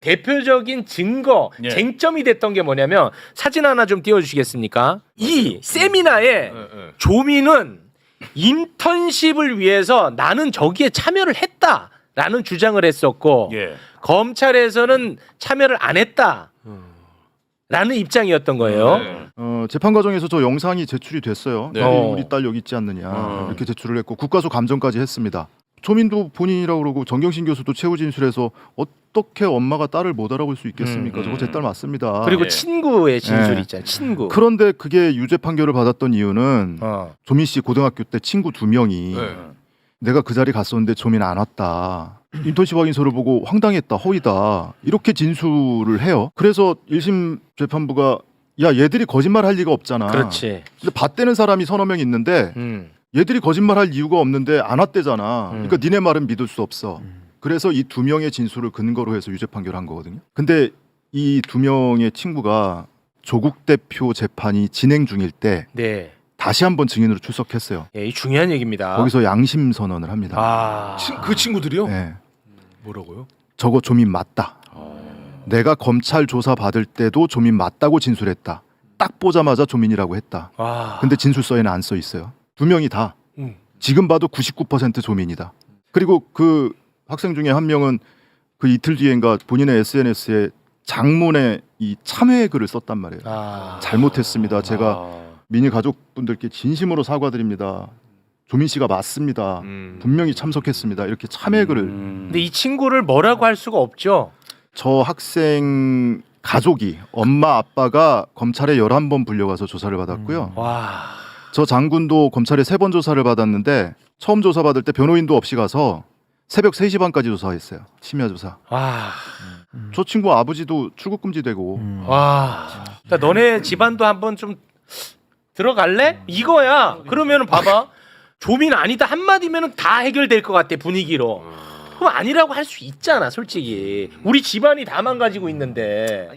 대표적인 증거, 예. 쟁점이 됐던 게 뭐냐면 사진 하나 좀 띄워주시겠습니까? 이 세미나에 예, 예. 조민은 인턴십을 위해서 나는 저기에 참여를 했다라는 주장을 했었고 예. 검찰에서는 참여를 안 했다라는 입장이었던 거예요. 네. 어, 재판 과정에서 저 영상이 제출이 됐어요. 네. 우리, 우리 딸 여기 있지 않느냐 어. 이렇게 제출을 했고 국가수 감정까지 했습니다. 조민도 본인이라고 그러고 정경심 교수도 최후 진술에서 어떻게 엄마가 딸을 못 알아볼 수 있겠습니까? 음. 저거 제 딸 맞습니다. 그리고 예. 친구의 진술 네. 있잖아요. 친구. 그런데 그게 유죄 판결을 받았던 이유는 어. 조민 씨 고등학교 때 친구 두 명이 네. 내가 그 자리 갔었는데 조민 안 왔다. 인턴십 확인서를 보고 황당했다, 허위다 이렇게 진술을 해요. 그래서 1심 재판부가 야 얘들이 거짓말 할 리가 없잖아. 그렇지. 근데 받대는 사람이 서너 명 있는데 음. 얘들이 거짓말할 이유가 없는데 안 왔대잖아. 음. 그러니까 니네 말은 믿을 수 없어. 그래서 이 두 명의 진술을 근거로 해서 유죄 판결한 거거든요. 근데 이 두 명의 친구가 조국 대표 재판이 진행 중일 때 네. 다시 한번 증인으로 출석했어요. 예, 이 중요한 얘기입니다. 거기서 양심 선언을 합니다. 아. 친- 그 친구들이요? 네. 뭐라고요? 저거 조민 맞다. 내가 검찰 조사 받을 때도 조민 맞다고 진술했다. 딱 보자마자 조민이라고 했다. 와. 근데 진술서에는 안 써 있어요. 두 명이 다 음. 지금 봐도 99% 조민이다. 그리고 그 학생 중에 한 명은 그 이틀 뒤엔가 본인의 SNS에 장문의 이 참회 글을 썼단 말이에요. 아. 잘못했습니다. 제가 아. 민희 가족분들께 진심으로 사과드립니다. 조민 씨가 맞습니다. 음. 분명히 참석했습니다. 이렇게 참회 글을 근데 이 친구를 뭐라고 할 수가 없죠. 저 학생 가족이 엄마 아빠가 검찰에 11번 불려가서 조사를 받았고요. 와. 저 장군도 검찰에 세 번 조사를 받았는데 처음 조사 받을 때 변호인도 없이 가서 새벽 3시 반까지 조사했어요. 심야 조사. 와. 저 친구 아버지도 출국 금지 되고 음. 와. 그러니까 너네 집안도 한번 좀 들어갈래? 이거야. 그러면은 봐봐. 조민 아니다 한마디면은 다 해결될 것 같아 분위기로. 그럼 아니라고 할 수 있잖아, 솔직히. 우리 집안이 다 망가지고 있는데.